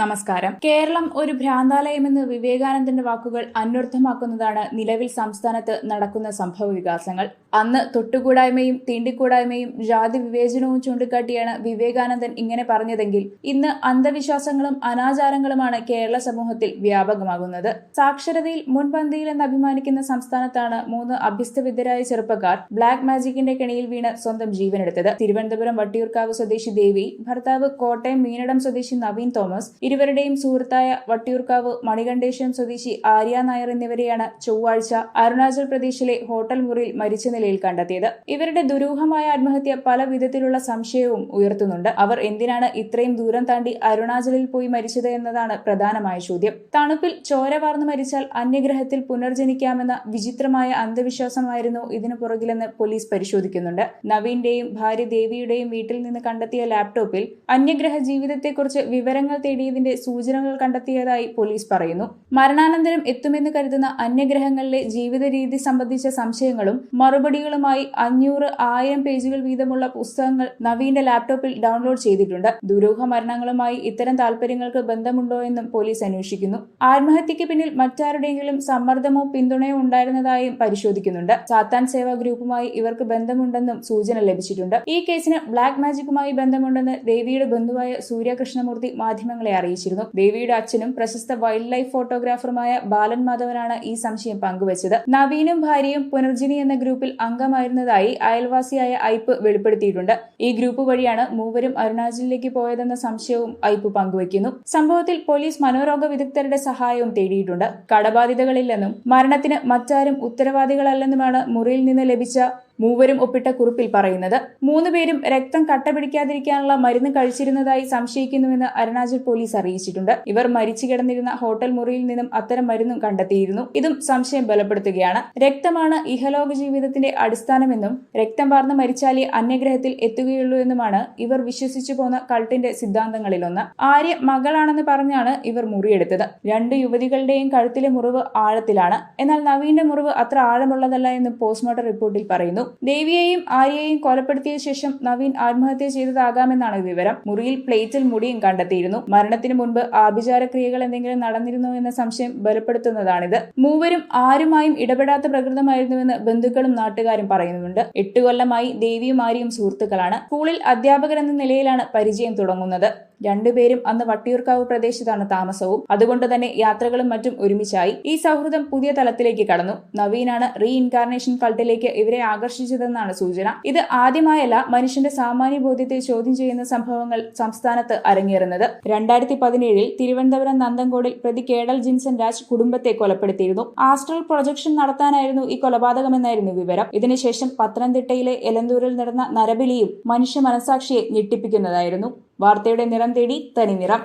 നമസ്കാരം. കേരളം ഒരു ഭ്രാന്താലയമെന്ന് വിവേകാനന്ദന്റെ വാക്കുകൾ അന്വർത്ഥമാക്കുന്നതാണ് നിലവിൽ സംസ്ഥാനത്ത് നടക്കുന്ന സംഭവ വികാസങ്ങൾ. അന്ന് തൊട്ടുകൂടായ്മയും തീണ്ടിക്കൂടായ്മയും ജാതി വിവേചനവും ചൂണ്ടിക്കാട്ടിയാണ് വിവേകാനന്ദൻ ഇങ്ങനെ പറഞ്ഞതെങ്കിൽ ഇന്ന് അന്ധവിശ്വാസങ്ങളും അനാചാരങ്ങളുമാണ് കേരള സമൂഹത്തിൽ വ്യാപകമാകുന്നത്. സാക്ഷരതയിൽ മുൻപന്തിയിലെന്ന് അഭിമാനിക്കുന്ന സംസ്ഥാനത്താണ് മൂന്ന് അഭ്യസ്തവിദ്യരായ ചെറുപ്പക്കാർ ബ്ലാക്ക് മാജിക്കിന്റെ കെണിയിൽ വീണ് സ്വന്തം ജീവനെടുത്തത്. തിരുവനന്തപുരം വട്ടിയൂർക്കാവ് സ്വദേശി ദേവി ഭർത്താവ് കോട്ടയം മീനടം സ്വദേശി നവീൻ തോമസ് ഇരുവരുടെയും സുഹൃത്തായ വട്ടിയൂർക്കാവ് മണികണ്ഠേശ്വരം സ്വദേശി ആര്യ നായർ എന്നിവരെയാണ് ചൊവ്വാഴ്ച അരുണാചൽ പ്രദേശിലെ ഹോട്ടൽ മുറിയിൽ മരിച്ച നിലയിൽ കണ്ടെത്തിയത്. ഇവരുടെ ദുരൂഹമായ ആത്മഹത്യ പല വിധത്തിലുള്ള സംശയവും ഉയർത്തുന്നുണ്ട്. അവർ എന്തിനാണ് ഇത്രയും ദൂരം താണ്ടി അരുണാചലിൽ പോയി മരിച്ചത് എന്നതാണ് പ്രധാനമായ ചോദ്യം. തണുപ്പിൽ ചോര വാർന്നു മരിച്ചാൽ അന്യഗ്രഹത്തിൽ പുനർജനിക്കാമെന്ന വിചിത്രമായ അന്ധവിശ്വാസമായിരുന്നു ഇതിനു പുറകിലെന്ന് പോലീസ് പരിശോധിക്കുന്നുണ്ട്. നവീന്റെയും ഭാര്യ ദേവിയുടെയും വീട്ടിൽ നിന്ന് കണ്ടെത്തിയ ലാപ്ടോപ്പിൽ അന്യഗ്രഹ ജീവിതത്തെക്കുറിച്ച് വിവരങ്ങൾ തേടിയതിന്റെ സൂചനകൾ കണ്ടെത്തിയതായി പോലീസ് പറയുന്നു. മരണാനന്തരം എത്തുമെന്ന് കരുതുന്ന അന്യഗ്രഹങ്ങളിലെ ജീവിത രീതി സംബന്ധിച്ച സംശയങ്ങളും മറുപടികളുമായി അഞ്ഞൂറ് ആയിരം പേജുകൾ വീതമുള്ള പുസ്തകങ്ങൾ നവീന്റെ ലാപ്ടോപ്പിൽ ഡൗൺലോഡ് ചെയ്തിട്ടുണ്ട്. ദുരൂഹ മരണങ്ങളുമായി ഇത്തരം താല്പര്യങ്ങൾക്ക് ബന്ധമുണ്ടോ എന്നും പോലീസ് അന്വേഷിക്കുന്നു. ആത്മഹത്യക്ക് പിന്നിൽ മറ്റാരുടെയെങ്കിലും സമ്മർദ്ദമോ പിന്തുണയോ ഉണ്ടായിരുന്നതായും പരിശോധിക്കുന്നുണ്ട്. സാത്താൻ സേവാ ഗ്രൂപ്പുമായി ഇവർക്ക് ബന്ധമുണ്ടെന്നും സൂചന ലഭിച്ചിട്ടുണ്ട്. ഈ കേസിന് ബ്ലാക്ക് മാജിക്കുമായി ബന്ധമുണ്ടെന്ന് ദേവിയുടെ ബന്ധുവായ സൂര്യകൃഷ്ണമൂർത്തി മാധ്യമങ്ങളെ അറിയിച്ചിരുന്നു. ദേവിയുടെ അച്ഛനും പ്രശസ്ത വൈൽഡ് ലൈഫ് ഫോട്ടോഗ്രാഫറുമായ ബാലൻ മാധവനാണ് ഈ സംശയം പങ്കുവച്ചത്. നവീനും ഭാര്യയും പുനർജിനി എന്ന ഗ്രൂപ്പിൽ അംഗമായിരുന്നതായി അയൽവാസിയായ ഐപ്പ് വെളിപ്പെടുത്തിയിട്ടുണ്ട്. ഈ ഗ്രൂപ്പ് വഴിയാണ് മൂവരും അരുണാചലിലേക്ക് പോയതെന്ന സംശയവും ഐപ്പ് പങ്കുവയ്ക്കുന്നു. സംഭവത്തിൽ പോലീസ് മനോരോഗ വിദഗ്ധരുടെ സഹായവും തേടിയിട്ടുണ്ട്. കടബാധിതകളില്ലെന്നും മരണത്തിന് മറ്റാരും ഉത്തരവാദികളല്ലെന്നുമാണ് മുറിയിൽ നിന്ന് ലഭിച്ച മൂവരും ഒപ്പിട്ട കുറിപ്പിൽ പറയുന്നത് മൂന്നുപേരും രക്തം കട്ട പിടിക്കാതിരിക്കാനുള്ള മരുന്ന് കഴിച്ചിരുന്നതായി സംശയിക്കുന്നുവെന്ന് അരുണാചൽ പോലീസ് അറിയിച്ചിട്ടുണ്ട്. ഇവർ മരിച്ചു കിടന്നിരുന്ന ഹോട്ടൽ മുറിയിൽ നിന്നും അത്തരം മരുന്നും കണ്ടെത്തിയിരുന്നു. ഇതും സംശയം ബലപ്പെടുത്തുകയാണ്. രക്തമാണ് ഇഹലോക ജീവിതത്തിന്റെ അടിസ്ഥാനമെന്നും രക്തം വാർന്ന് മരിച്ചാലേ അന്യഗ്രഹത്തിൽ എത്തുകയുള്ളൂ എന്നുമാണ് ഇവർ വിശ്വസിച്ചു പോന്ന കൾട്ടിന്റെ സിദ്ധാന്തങ്ങളിലൊന്ന്. ആര്യ മകളാണെന്ന് പറഞ്ഞാണ് ഇവർ മുറിയെടുത്തത്. രണ്ട് യുവതികളുടെയും കഴുത്തിലെ മുറിവ് ആഴത്തിലാണ്. എന്നാൽ നവീന്റെ മുറിവ് അത്ര ആഴമുള്ളതല്ല എന്നും പോസ്റ്റ്മോർട്ടം റിപ്പോർട്ടിൽ പറയുന്നു. ദേവിയെയും ആര്യയെയും കൊലപ്പെടുത്തിയ ശേഷം നവീൻ ആത്മഹത്യ ചെയ്തതാകാമെന്നാണ് വിവരം. മുറിയിൽ പ്ലേറ്റിൽ മുടിയും കണ്ടെത്തിയിരുന്നു. മരണത്തിന് മുൻപ് ആഭിചാര ക്രിയകൾ എന്തെങ്കിലും നടന്നിരുന്നു എന്ന സംശയം ബലപ്പെടുത്തുന്നതാണിത്. മൂവരും ആരുമായും ഇടപെടാത്ത പ്രകൃതമായിരുന്നുവെന്ന് ബന്ധുക്കളും നാട്ടുകാരും പറയുന്നുണ്ട്. എട്ട് കൊല്ലമായി ദേവിയും ആര്യയും സുഹൃത്തുക്കളാണ്. സ്കൂളിൽ അധ്യാപകരെന്ന നിലയിലാണ് പരിചയം തുടങ്ങുന്നത്. രണ്ടുപേരും അന്ന് വട്ടിയൂർക്കാവ് പ്രദേശത്താണ് താമസവും. അതുകൊണ്ട് തന്നെ യാത്രകളും മറ്റും ഒരുമിച്ചായി. ഈ സൗഹൃദം പുതിയ തലത്തിലേക്ക് കടന്നു. നവീനാണ് റീ ഇൻകാർണേഷൻ കൾട്ടിലേക്ക് ഇവരെ ആകർഷിച്ചതെന്നാണ് സൂചന. ഇത് ആദ്യമായല്ല മനുഷ്യന്റെ സാമാന്യ ബോധ്യത്തെ ചോദ്യം ചെയ്യുന്ന സംഭവങ്ങൾ സംസ്ഥാനത്ത് അരങ്ങേറുന്നത്. രണ്ടായിരത്തി പതിനേഴിൽ തിരുവനന്തപുരം നന്തൻകോടിൽ പ്രതി കേഡൽ ജിൻസൺ രാജ് കുടുംബത്തെ കൊലപ്പെടുത്തിയിരുന്നു. ആസ്ട്രൽ പ്രൊജക്ഷൻ നടത്താനായിരുന്നു ഈ കൊലപാതകമെന്നായിരുന്നു വിവരം. ഇതിനുശേഷം പത്തനംതിട്ടയിലെ എലന്തൂരിൽ നടന്ന നരബലിയും മനുഷ്യ മനസാക്ഷിയെ ഞെട്ടിപ്പിക്കുന്നതായിരുന്നു. വാർത്തയുടെ നിറം തേടി തനിനിറം.